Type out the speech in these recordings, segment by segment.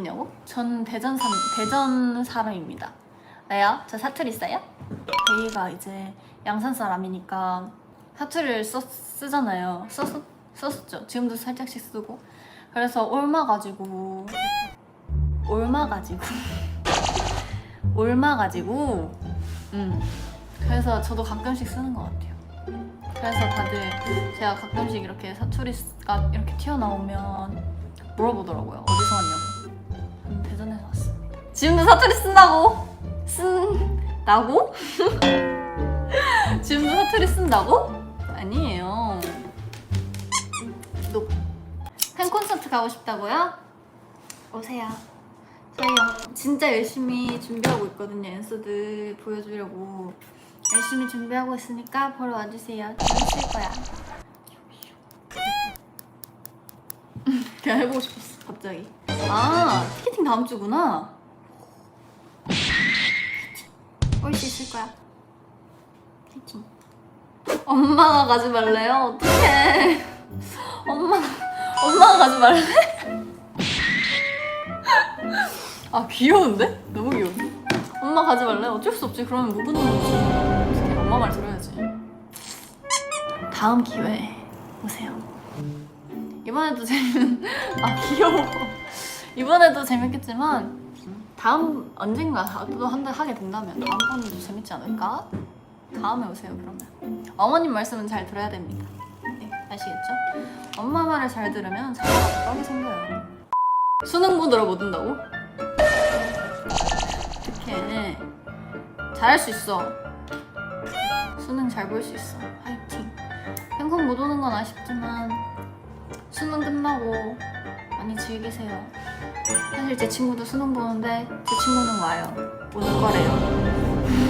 어디냐고? 전 대전 사 대전 사람입니다. 왜요? 저 사투리 써요? 베이가 이제 양산 사람이니까 사투리를 써, 쓰잖아요. 썼, 썼었죠. 지금도 살짝씩 쓰고. 그래서 옮아가지고 옮아가지고 옮아가지고 음 그래서 저도 가끔씩 쓰는 것 같아요. 그래서 다들 제가 가끔씩 이렇게 사투리가 이렇게 튀어나오면 물어보더라고요. 어디서 왔냐고. 대전에서 왔습니다. 지금도 사투리 쓴다고? 쓴다고? 지금도 사투리 쓴다고? 아니에요. 노. 팬 콘서트 가고 싶다고요? 오세요. 저희 영- 진짜 열심히 준비하고 있거든요. 엔서드 보여주려고 열심히 준비하고 있으니까 보러 와주세요. 재밌을 거야. 그냥 해보고 싶었어. 갑자기. 아 티켓팅 다음 주구나. 올 수 있을 거야. 티켓팅. 엄마가 가지 말래요. 어떡해. 엄마 엄마가 가지 말래? 아 귀여운데? 너무 귀여운데? 엄마 가지 말래? 어쩔 수 없지. 그러면 못 보는 거지. 엄마 말 들어야지. 다음 기회에 오세요. 이번에도 재밌는 아 귀여워. 이번에도 재밌겠지만 다음 언젠가 또 한 달 하게 된다면 다음번에도 재밌지 않을까? 다음에 오세요 그러면. 어머님 말씀은 잘 들어야 됩니다. 네, 아시겠죠? 엄마 말을 잘 들으면 자녀가 떡이 생겨요. 수능 보느라 못 온다고? 어떡해. 잘할 수 있어. 수능 잘 볼 수 있어. 화이팅. 팬콘 못 오는 건 아쉽지만 수능 끝나고 많이 즐기세요. 사실 제 친구도 수능 보는데 제 친구는 와요. 오늘 거래요.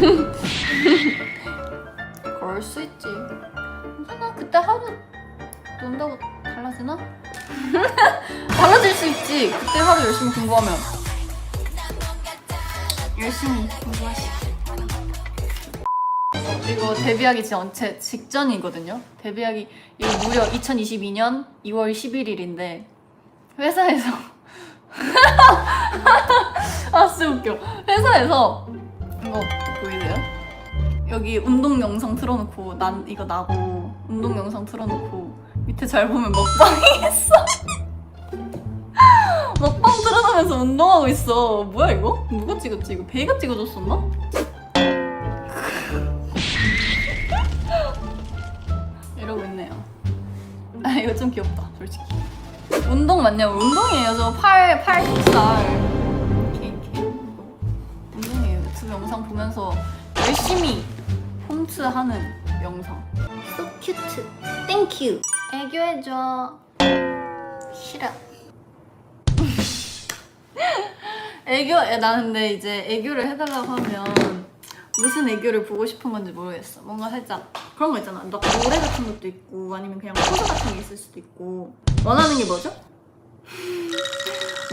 그럴 수 있지. 괜찮아. 그때 하루 논다고 달라지나? 달라질 수 있지. 그때 하루 열심히 공부하면. 열심히 공부하시 고. 이거 데뷔하기 전, 제 직전이거든요. 데뷔하기 이거 무려 2022년 2월 11일인데 회사에서 아 진짜 웃겨. 회사에서 이거 보이세요? 여기 운동 영상 틀어놓고 난 이거 나고 운동 영상 틀어놓고 밑에 잘 보면 먹방이 있어. 먹방 틀어놓으면서 운동하고 있어. 뭐야 이거? 누가 찍었지? 이거 베이가 찍어줬었나? 이거 좀 귀엽다, 솔직히. 운동 맞냐고? 운동이에요. 저 팔, 팔 힙살. 이렇게, 이렇게. 이거 운동이에요. 유튜브 영상 보면서 열심히 홈트하는 영상. So cute. Thank you. 애교해줘. 싫어. 애교, 야, 나 근데 이제 애교를 해달라고 하면 무슨 애교를 보고 싶은 건지 모르겠어. 뭔가 살짝 그런 거 있잖아. 너 노래 같은 것도 있고 아니면 그냥 포즈 같은 게 있을 수도 있고 원하는 게 뭐죠?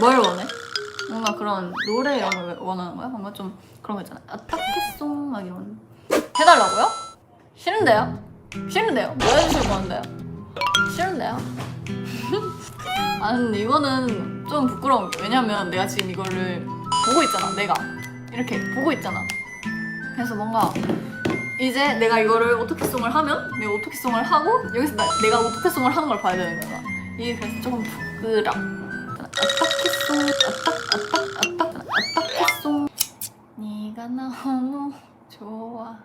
뭘 원해? 뭔가 그런 노래 이런 걸 원하는 거야? 뭔가 좀 그런 거 있잖아. 아따케송 막 이런 해달라고요? 싫은데요? 싫은데요? 뭐 해주실 건데요? 싫은데요? 아 근데 이거는 좀 부끄러운 게 왜냐면 내가 지금 이거를 보고 있잖아 내가 이렇게 보고 있잖아 그래서 뭔가 이제 내가 이거를 오토키송을 하면 내가 오토키송을 하고 여기서 나, 내가 오토키송을 하는 걸 봐야 되는 거야. 이게 그래서 조금 부끄러 아따키송 아따 아따 아따 아따키송 네가 너무 좋아.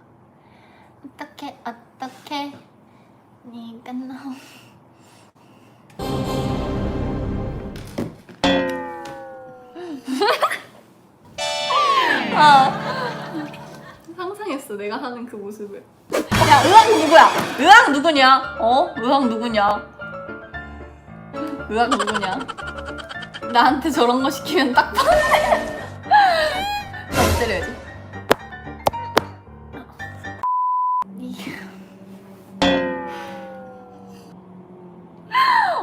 어떡해 어떡해. 네가 너무 아 상상했어 내가 하는 그 모습을. 야 의학 누구야? 의학 누구냐? 어? 의학 누구냐? 의학 누구냐? 나한테 저런 거 시키면 딱 봤네. 나 때려야지.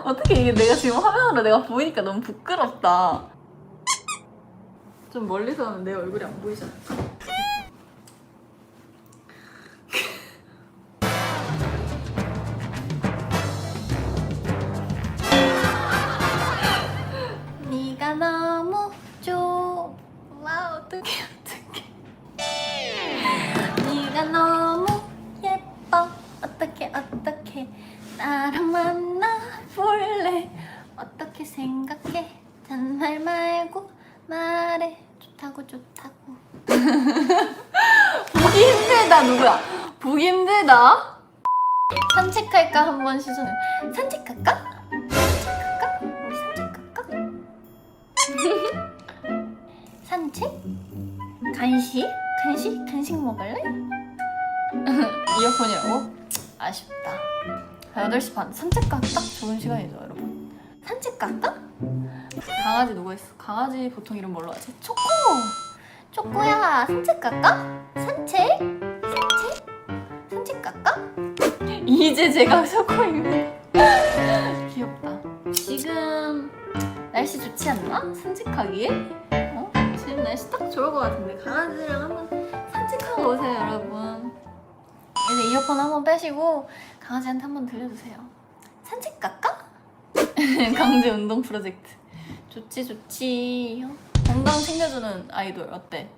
어떻게 이게 내가 지금 화면으로 내가 보이니까 너무 부끄럽다. 좀 멀리서 하면 내 얼굴이 안 보이잖아. 나랑 만나볼래 어떻게 생각해 잔말 말고 말해 좋다고 좋다고 보기 힘들다 누구야 보기 힘들다 산책할까 한번 시선을 산책할까? 산책할까? 우리 산책할까? 산책? 간식? 간식? 간식 먹을래? 이어폰이라고? 아쉽다 8시 반 산책 가딱 좋은 시간이죠 여러분 산책 갈까? 강아지 누구 있어? 강아지 보통 이름 뭘로 하지? 초코! 초코야 산책 갈까? 산책? 산책? 산책 갈까? 이제 제가 초코입니다 귀엽다 지금 날씨 좋지 않나? 산책하기에? 어? 지금 날씨 딱 좋을 것 같은데 강아지랑 한번 산책하고 오세요 여러분 이제 이어폰 한번 빼시고 강아지한테 한번 들려주세요 산책 갈까? 강제 운동 프로젝트 좋지 좋지 건강 챙겨주는 아이돌 어때?